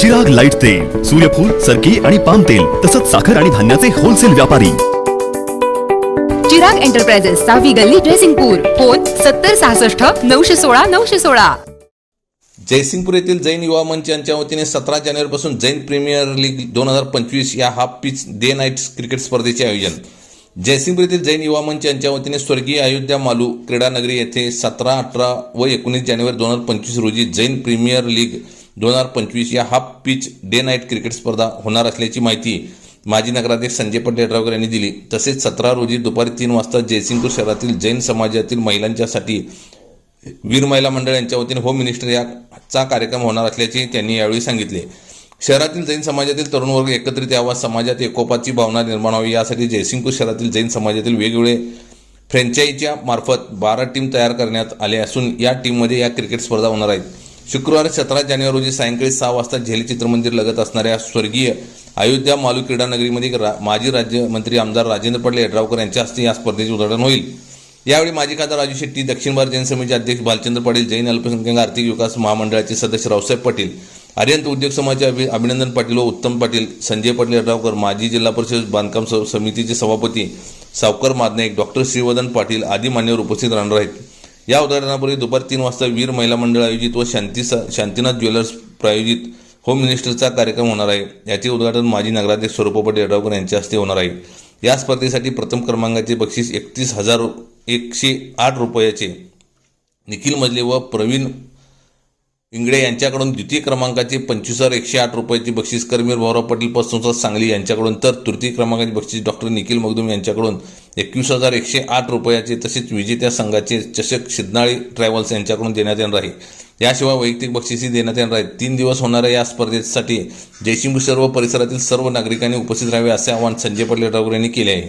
Chirag light तेल सूर्यफूल सरकी आणि पाम तेल तसंच साखर आणि धान्याचे होलसेल व्यापारी. चिराग एंटरप्राइजेस सहावी गल्ली ड्रेसिंगपूर फोन सत्तर सहासष्ट नऊशे सोळा नऊशे सोळा. जयसिंगपूर येथील जैन युवा मंच यांच्या वतीने सतरा जानेवारीपासून जैन प्रीमियर लीग दोन हजार पंचवीस या half pitch day night cricket स्पर्धेचे आयोजन. जयसिंगपूर येथील जैन युवा मंच यांच्या वतीने स्वर्गीय अयोध्या मालू क्रीडानगरी येथे सतरा अठरा व एकोणीस जानेवारी दोन हजार पंचवीस रोजी जैन प्रीमियर लीग दोन हजार पंचवीस या half pitch day night cricket स्पर्धा होणार असल्याची माहिती माजी नगराध्यक्ष संजय पटेल येड्रावकर यांनी दिली. तसेच सतरा रोजी दुपारी तीन वाजता जयसिंगपूर शहरातील जैन समाजातील महिलांच्यासाठी वीर महिला मंडळ यांच्या वतीने होम मिनिस्टर याचा कार्यक्रम होणार असल्याचे त्यांनी यावेळी सांगितले. शहरातील जैन समाजातील तरुण वर्ग एकत्रित यावा समाजात एकोपाची भावना निर्माण व्हावी. यासाठी जयसिंगपूर शहरातील जैन समाजातील वेगवेगळे फ्रँचायझीच्या मार्फत बारा टीम तयार करण्यात आले असून या टीममध्ये या क्रिकेट स्पर्धा होणार आहेत. शुक्रवारी सतरा जानेवारी रोजी सायंकाळी सहा वाजता झेली चित्रमंदिर लगत असणाऱ्या स्वर्गीय अयोध्या मालू क्रीडा नगरीमध्ये रा, माजी राज्यमंत्री आमदार राजेंद्र पडले यड्रावकर यांच्या हस्ते या स्पर्धेचे उद्घाटन होईल. यावेळी माजी खासदार राजू शेट्टी दक्षिण भारत जैन समितीचे अध्यक्ष भालचंद्र पाटील जैन अल्पसंख्याक आर्थिक विकास महामंडळाचे सदस्य रावसाहेब पाटील आर्यंत उद्योग समाजाचे अभि अभिनंदन पाटील व उत्तम पाटील संजय पाटील यड्रावकर माजी जिल्हा परिषद बांधकाम समितीचे सभापती सावकर मादनाईक डॉक्टर श्रीवर्धन पाटील आदी मान्यवर उपस्थित राहणार आहेत. या उदाहरणापूर्वी दुपारी तीन वाजता वीर महिला मंडळ आयोजित व शांती शांतीनाथ ज्वेलर्स प्रायोजित होम मिनिस्टरचा कार्यक्रम होणार आहे. याचे उद्घाटन माजी नगराध्यक्ष स्वरूपपट यड्रावकर यांच्या हस्ते होणार आहे. या स्पर्धेसाठी प्रथम क्रमांकाचे बक्षीस एकतीस हजार एकशे आठ रुपयाचे निखिल मजले व प्रवीण इंगडे यांच्याकडून द्वितीय क्रमांकाचे पंचवीस हजार एकशे आठ रुपयाची बक्षीस करमीर भाऊराव पाटील पतसंस्था सांगली यांच्याकडून तर तृतीय क्रमांकाचे बक्षीस डॉक्टर निखिल मगदुम यांच्याकडून एकवीस हजार एकशे आठ रुपयाचे तसेच विजेत्या संघाचे चषक शिदनाळी ट्रॅव्हल्स यांच्याकडून देण्यात येणार आहे. याशिवाय वैयक्तिक बक्षीसही देण्यात येणार आहेत. तीन दिवस होणाऱ्या या स्पर्धेसाठी जयसिंग सर्व परिसरातील सर्व नागरिकांनी उपस्थित राहावे असे आवाहन संजय पाटील राऊर यांनी केले आहे.